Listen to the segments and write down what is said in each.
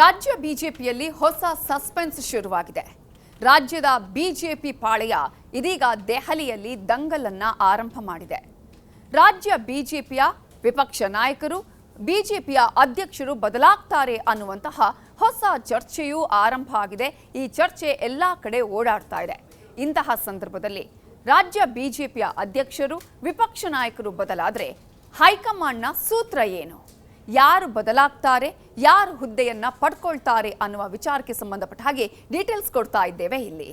ರಾಜ್ಯ ಬಿಜೆಪಿಯಲ್ಲಿ ಹೊಸ ಸಸ್ಪೆನ್ಸ್ ಶುರುವಾಗಿದೆ. ರಾಜ್ಯದ ಬಿಜೆಪಿ ಪಾಳೆಯ ಇದೀಗ ದೆಹಲಿಯಲ್ಲಿ ದಂಗಲನ್ನ ಆರಂಭ ಮಾಡಿದೆ. ರಾಜ್ಯ ಬಿಜೆಪಿಯ ವಿಪಕ್ಷ ನಾಯಕರು, ಬಿಜೆಪಿಯ ಅಧ್ಯಕ್ಷರು ಬದಲಾಗ್ತಾರೆ ಅನ್ನುವಂತಹ ಹೊಸ ಚರ್ಚೆಯೂ ಆರಂಭ ಆಗಿದೆ. ಈ ಚರ್ಚೆ ಎಲ್ಲ ಕಡೆ ಓಡಾಡ್ತಾ ಇದೆ. ಇಂತಹ ಸಂದರ್ಭದಲ್ಲಿ ರಾಜ್ಯ ಬಿಜೆಪಿಯ ಅಧ್ಯಕ್ಷರು, ವಿಪಕ್ಷ ನಾಯಕರು ಬದಲಾದರೆ ಹೈಕಮಾಂಡ್ನ ಸೂತ್ರ ಏನು? ಯಾರು ಬದಲಾಗ್ತಾರೆ, ಯಾರು ಹುದ್ದೆಯನ್ನ ಪಡ್ಕೊಳ್ತಾರೆ ಅನ್ನುವ ವಿಚಾರಕ್ಕೆ ಸಂಬಂಧಪಟ್ಟ ಹಾಗೆ ಡೀಟೇಲ್ಸ್ ಕೊಡ್ತಾ ಇದ್ದೇವೆ ಇಲ್ಲಿ.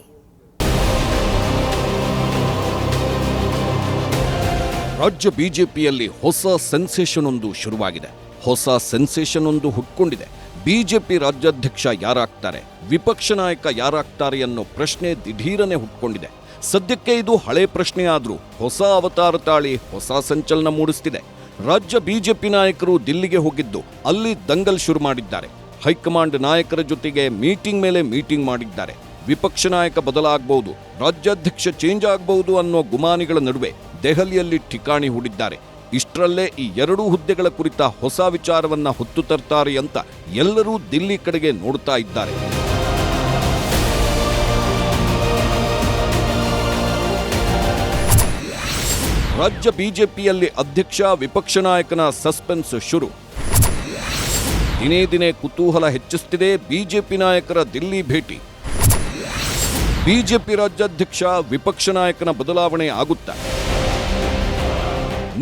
ರಾಜ್ಯ ಬಿಜೆಪಿಯಲ್ಲಿ ಹೊಸ ಸೆನ್ಸೇಷನ್ ಒಂದು ಶುರುವಾಗಿದೆ. ಹೊಸ ಸೆನ್ಸೇಷನ್ ಒಂದು ಹುಟ್ಕೊಂಡಿದೆ. ಬಿಜೆಪಿ ರಾಜ್ಯಾಧ್ಯಕ್ಷ ಯಾರಾಗ್ತಾರೆ, ವಿಪಕ್ಷ ನಾಯಕ ಯಾರಾಗ್ತಾರೆ ಅನ್ನೋ ಪ್ರಶ್ನೆ ದಿಢೀರನೆ ಹುಟ್ಕೊಂಡಿದೆ. ಸದ್ಯಕ್ಕೆ ಇದು ಹಳೆ ಪ್ರಶ್ನೆ ಆದ್ರೂ ಹೊಸ ಅವತಾರ ತಾಳಿ ಹೊಸ ಸಂಚಲನ ಮೂಡಿಸ್ತಿದೆ. ರಾಜ್ಯ ಬಿಜೆಪಿ ನಾಯಕರು ದಿಲ್ಲಿಗೆ ಹೋಗಿದ್ದು, ಅಲ್ಲಿ ದಂಗಲ್ ಶುರು ಮಾಡಿದ್ದಾರೆ. ಹೈಕಮಾಂಡ್ ನಾಯಕರ ಜೊತೆಗೆ ಮೀಟಿಂಗ್ ಮೇಲೆ ಮೀಟಿಂಗ್ ಮಾಡಿದ್ದಾರೆ. ವಿಪಕ್ಷ ನಾಯಕ ಬದಲಾಗಬಹುದು ರಾಜ್ಯಾಧ್ಯಕ್ಷ ಚೇಂಜ್ ಆಗಬಹುದು ಅನ್ನೋ ಗುಮಾನಿಗಳ ನಡುವೆ ದೆಹಲಿಯಲ್ಲಿ ಠಿಕಾಣಿ ಹೂಡಿದ್ದಾರೆ. ಇಷ್ಟರಲ್ಲೇ ಈ ಎರಡೂ ಹುದ್ದೆಗಳ ಕುರಿತ ಹೊಸ ವಿಚಾರವನ್ನ ಹೊತ್ತು ತರ್ತಾರೆ ಅಂತ ಎಲ್ಲರೂ ದಿಲ್ಲಿ ಕಡೆಗೆ ನೋಡ್ತಾ ಇದ್ದಾರೆ. ರಾಜ್ಯ ಬಿಜೆಪಿಯಲ್ಲಿ ಅಧ್ಯಕ್ಷ ವಿಪಕ್ಷ ನಾಯಕನ ಸಸ್ಪೆನ್ಸ್ ಶುರು. ದಿನೇ ದಿನೇ ಕುತೂಹಲ ಹೆಚ್ಚಿಸುತ್ತಿದೆ ಬಿಜೆಪಿ ನಾಯಕರ ದಿಲ್ಲಿ ಭೇಟಿ. ಬಿಜೆಪಿ ರಾಜ್ಯಾಧ್ಯಕ್ಷ ವಿಪಕ್ಷ ನಾಯಕನ ಬದಲಾವಣೆ ಆಗುತ್ತಾ?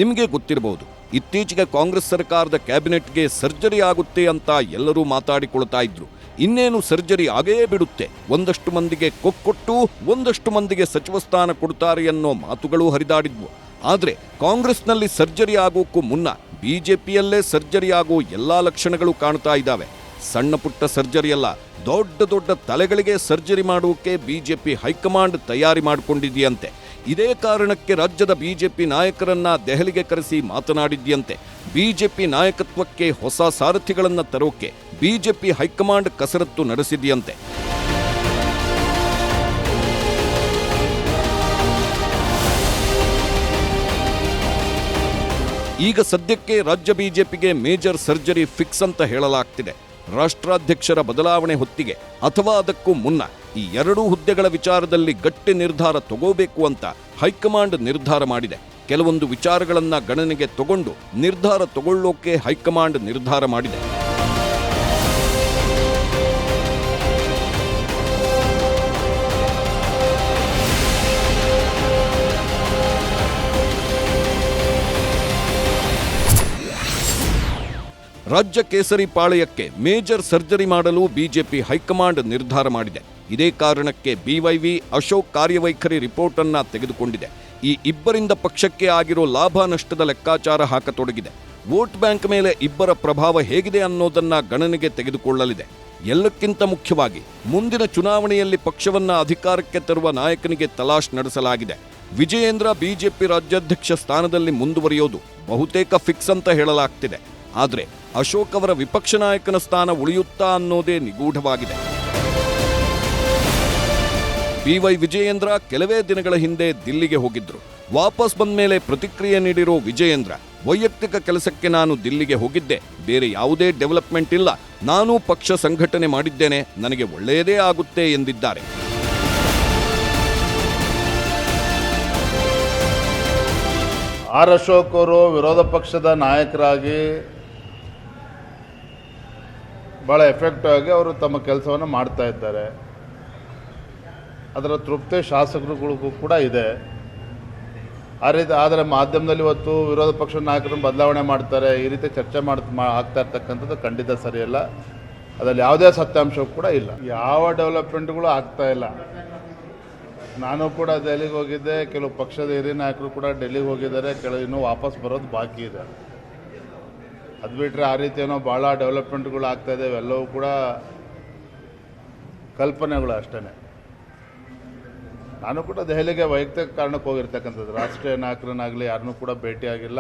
ನಿಮಗೆ ಗೊತ್ತಿರಬಹುದು, ಇತ್ತೀಚೆಗೆ ಕಾಂಗ್ರೆಸ್ ಸರ್ಕಾರದ ಕ್ಯಾಬಿನೆಟ್ಗೆ ಸರ್ಜರಿ ಆಗುತ್ತೆ ಅಂತ ಎಲ್ಲರೂ ಮಾತಾಡಿಕೊಳ್ತಾ ಇದ್ರು. ಇನ್ನೇನು ಸರ್ಜರಿ ಆಗೇ ಬಿಡುತ್ತೆ? ಒಂದಷ್ಟು ಮಂದಿಗೆ ಕೊಕ್ಕೊಟ್ಟು, ಒಂದಷ್ಟು ಮಂದಿಗೆ ಸಚಿವ ಸ್ಥಾನ ಕೊಡ್ತಾರೆ ಅನ್ನೋ ಮಾತುಗಳು ಹರಿದಾಡಿದ್ವು. ಆದ್ರೆ ಕಾಂಗ್ರೆಸ್ನಲ್ಲಿ ಸರ್ಜರಿ ಆಗೋಕ್ಕೂ ಮುನ್ನ ಬಿಜೆಪಿಯಲ್ಲೇ ಸರ್ಜರಿ ಆಗೋ ಎಲ್ಲ ಲಕ್ಷಣಗಳು ಕಾಣ್ತಾ ಇದ್ದಾವೆ. ಸಣ್ಣ ಪುಟ್ಟ ಸರ್ಜರಿಯಲ್ಲ ದೊಡ್ಡ ದೊಡ್ಡ ತಲೆಗಳಿಗೆ ಸರ್ಜರಿ ಮಾಡೋಕೆ ಬಿಜೆಪಿ ಹೈಕಮಾಂಡ್ ತಯಾರಿ ಮಾಡಿಕೊಂಡಿದೆಯಂತೆ. ಇದೇ ಕಾರಣಕ್ಕೆ ರಾಜ್ಯದ ಬಿಜೆಪಿ ನಾಯಕರನ್ನ ದೆಹಲಿಗೆ ಕರೆಸಿ ಮಾತನಾಡಿದ್ಯಂತೆ. ಬಿಜೆಪಿ ನಾಯಕತ್ವಕ್ಕೆ ಹೊಸ ಸಾರಥಿಗಳನ್ನು ತರೋಕೆ ಬಿಜೆಪಿ ಹೈಕಮಾಂಡ್ ಕಸರತ್ತು ನಡೆಸಿದೆಯಂತೆ. ಈಗ ಸದ್ಯಕ್ಕೆ ರಾಜ್ಯ ಬಿಜೆಪಿಗೆ ಮೇಜರ್ ಸರ್ಜರಿ ಫಿಕ್ಸ್ ಅಂತ ಹೇಳಲಾಗ್ತಿದೆ. ರಾಷ್ಟ್ರಾಧ್ಯಕ್ಷರ ಬದಲಾವಣೆ ಹೊತ್ತಿಗೆ ಅಥವಾ ಅದಕ್ಕೂ ಮುನ್ನ ಈ ಎರಡೂ ಹುದ್ದೆಗಳ ವಿಚಾರದಲ್ಲಿ ಗಟ್ಟಿ ನಿರ್ಧಾರ ತಗೋಬೇಕು ಅಂತ ಹೈಕಮಾಂಡ್ ನಿರ್ಧಾರ ಮಾಡಿದೆ. ಕೆಲವೊಂದು ವಿಚಾರಗಳನ್ನು ಗಣನೆಗೆ ತಗೊಂಡು ನಿರ್ಧಾರ ತಗೊಳ್ಳೋಕೆ ಹೈಕಮಾಂಡ್ ನಿರ್ಧಾರ ಮಾಡಿದೆ. ರಾಜ್ಯ ಕೇಸರಿ ಪಾಳಯಕ್ಕೆ ಮೇಜರ್ ಸರ್ಜರಿ ಮಾಡಲು ಬಿಜೆಪಿ ಹೈಕಮಾಂಡ್ ನಿರ್ಧಾರ ಮಾಡಿದೆ. ಇದೇ ಕಾರಣಕ್ಕೆ ಬಿವೈವಿ ಅಶೋಕ್ ಕಾರ್ಯವೈಖರಿ ರಿಪೋರ್ಟ್ ಅನ್ನ ತೆಗೆದುಕೊಂಡಿದೆ. ಈ ಇಬ್ಬರಿಂದ ಪಕ್ಷಕ್ಕೆ ಆಗಿರೋ ಲಾಭ ನಷ್ಟದ ಲೆಕ್ಕಾಚಾರ ಹಾಕತೊಡಗಿದೆ. ವೋಟ್ ಬ್ಯಾಂಕ್ ಮೇಲೆ ಇಬ್ಬರ ಪ್ರಭಾವ ಹೇಗಿದೆ ಅನ್ನೋದನ್ನ ಗಣನೆಗೆ ತೆಗೆದುಕೊಳ್ಳಲಿದೆ. ಎಲ್ಲಕ್ಕಿಂತ ಮುಖ್ಯವಾಗಿ ಮುಂದಿನ ಚುನಾವಣೆಯಲ್ಲಿ ಪಕ್ಷವನ್ನ ಅಧಿಕಾರಕ್ಕೆ ತರುವ ನಾಯಕನಿಗೆ ತಲಾಶ್ ನಡೆಸಲಾಗಿದೆ. ವಿಜಯೇಂದ್ರ ಬಿಜೆಪಿ ರಾಜ್ಯಾಧ್ಯಕ್ಷ ಸ್ಥಾನದಲ್ಲಿ ಮುಂದುವರಿಯೋದು ಬಹುತೇಕ ಫಿಕ್ಸ್ ಅಂತ ಹೇಳಲಾಗ್ತಿದೆ. ಆದರೆ ಅಶೋಕ್ ಅವರ ವಿಪಕ್ಷ ನಾಯಕನ ಸ್ಥಾನ ಉಳಿಯುತ್ತಾ ಅನ್ನೋದೇ ನಿಗೂಢವಾಗಿದೆ. ಬಿವೈ ವಿಜಯೇಂದ್ರ ಕೆಲವೇ ದಿನಗಳ ಹಿಂದೆ ದಿಲ್ಲಿಗೆ ಹೋಗಿದ್ರು. ವಾಪಸ್ ಬಂದ ಮೇಲೆ ಪ್ರತಿಕ್ರಿಯೆ ನೀಡಿರೋ ವಿಜಯೇಂದ್ರ, ವೈಯಕ್ತಿಕ ಕೆಲಸಕ್ಕೆ ನಾನು ದಿಲ್ಲಿಗೆ ಹೋಗಿದ್ದೆ. ಬೇರೆ ಯಾವುದೇ ಡೆವಲಪ್ಮೆಂಟ್ ಇಲ್ಲ. ನಾನು ಪಕ್ಷ ಸಂಘಟನೆ ಮಾಡಿದ್ದೇನೆ. ನನಗೆ ಒಳ್ಳೆಯದೇ ಆಗುತ್ತೆ ಎಂದಿದ್ದಾರೆ. ಆರ್ ಅಶೋಕ್ ಅವರು ವಿರೋಧ ಪಕ್ಷದ ನಾಯಕರಾಗಿ ಭಾಳ ಎಫೆಕ್ಟಿವ್ ಆಗಿ ಅವರು ತಮ್ಮ ಕೆಲಸವನ್ನು ಮಾಡ್ತಾ ಇದ್ದಾರೆ. ಅದರ ತೃಪ್ತಿ ಶಾಸಕರುಗಳಿಗೂ ಕೂಡ ಇದೆ. ಆ ರೀತಿ ಆದರೆ ಮಾಧ್ಯಮದಲ್ಲಿ ಇವತ್ತು ವಿರೋಧ ಪಕ್ಷದ ನಾಯಕರನ್ನು ಬದಲಾವಣೆ ಮಾಡ್ತಾರೆ, ಈ ರೀತಿ ಚರ್ಚೆ ಮಾಡ್ ಆಗ್ತಾ ಇರ್ತಕ್ಕಂಥದ್ದು ಖಂಡಿತ ಸರಿಯಲ್ಲ. ಅದರಲ್ಲಿ ಯಾವುದೇ ಸತ್ಯಾಂಶ ಕೂಡ ಇಲ್ಲ. ಯಾವ ಡೆವಲಪ್ಮೆಂಟ್ಗಳು ಆಗ್ತಾ ಇಲ್ಲ. ನಾನು ಕೂಡ ದೆಹಲಿಗೆ ಹೋಗಿದ್ದೆ, ಕೆಲವು ಪಕ್ಷದ ಹಿರಿಯ ನಾಯಕರು ಕೂಡ ಡೆಲ್ಲಿಗೆ ಹೋಗಿದ್ದಾರೆ, ಕೆಲವು ಇನ್ನೂ ವಾಪಸ್ ಬರೋದು ಬಾಕಿ ಇದೆ. ಅದು ಬಿಟ್ಟರೆ ಆ ರೀತಿ ಏನೋ ಭಾಳ ಡೆವಲಪ್ಮೆಂಟ್ಗಳು ಆಗ್ತಾ ಇದೆ ಇವೆಲ್ಲವೂ ಕೂಡ ಕಲ್ಪನೆಗಳು ಅಷ್ಟೇ ನಾನು ಕೂಡ ದೆಹಲಿಗೆ ವೈಯಕ್ತಿಕ ಕಾರಣಕ್ಕೆ ಹೋಗಿರ್ತಕ್ಕಂಥದ್ದು. ರಾಷ್ಟ್ರೀಯ ನಾಯಕರನ್ನಾಗಲಿ ಯಾರನ್ನೂ ಕೂಡ ಭೇಟಿಯಾಗಿಲ್ಲ.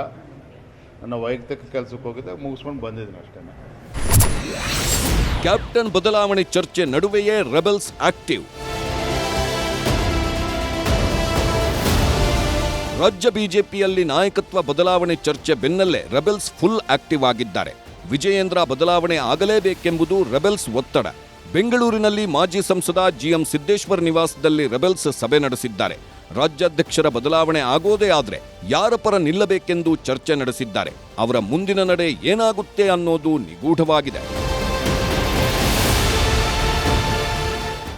ನನ್ನ ವೈಯಕ್ತಿಕ ಕೆಲಸಕ್ಕೆ ಹೋಗಿದ್ದೆ, ಮುಗಿಸ್ಕೊಂಡು ಬಂದಿದ್ದೀನಿ ಅಷ್ಟೇ ಕ್ಯಾಪ್ಟನ್ ಬದಲಾವಣೆ ಚರ್ಚೆ ನಡುವೆಯೇ ರೆಬೆಲ್ಸ್ ಆಕ್ಟಿವ್. ರಾಜ್ಯ ಬಿಜೆಪಿಯಲ್ಲಿ ನಾಯಕತ್ವ ಬದಲಾವಣೆ ಚರ್ಚೆ ಬೆನ್ನಲ್ಲೇ ರೆಬೆಲ್ಸ್ ಫುಲ್ ಆಕ್ಟಿವ್ ಆಗಿದ್ದಾರೆ. ವಿಜಯೇಂದ್ರ ಬದಲಾವಣೆ ಆಗಲೇಬೇಕೆಂಬುದು ರೆಬೆಲ್ಸ್ ಒತ್ತಡ. ಬೆಂಗಳೂರಿನಲ್ಲಿ ಮಾಜಿ ಸಂಸದ ಜಿಎಂ ಸಿದ್ದೇಶ್ವರ್ ನಿವಾಸದಲ್ಲಿ ರೆಬೆಲ್ಸ್ ಸಭೆ ನಡೆಸಿದ್ದಾರೆ. ರಾಜ್ಯಾಧ್ಯಕ್ಷರ ಬದಲಾವಣೆ ಆಗೋದೇ ಆದರೆ ಯಾರ ಪರ ನಿಲ್ಲಬೇಕೆಂದು ಚರ್ಚೆ ನಡೆಸಿದ್ದಾರೆ. ಅವರ ಮುಂದಿನ ನಡೆ ಏನಾಗುತ್ತೆ ಅನ್ನೋದು ನಿಗೂಢವಾಗಿದೆ.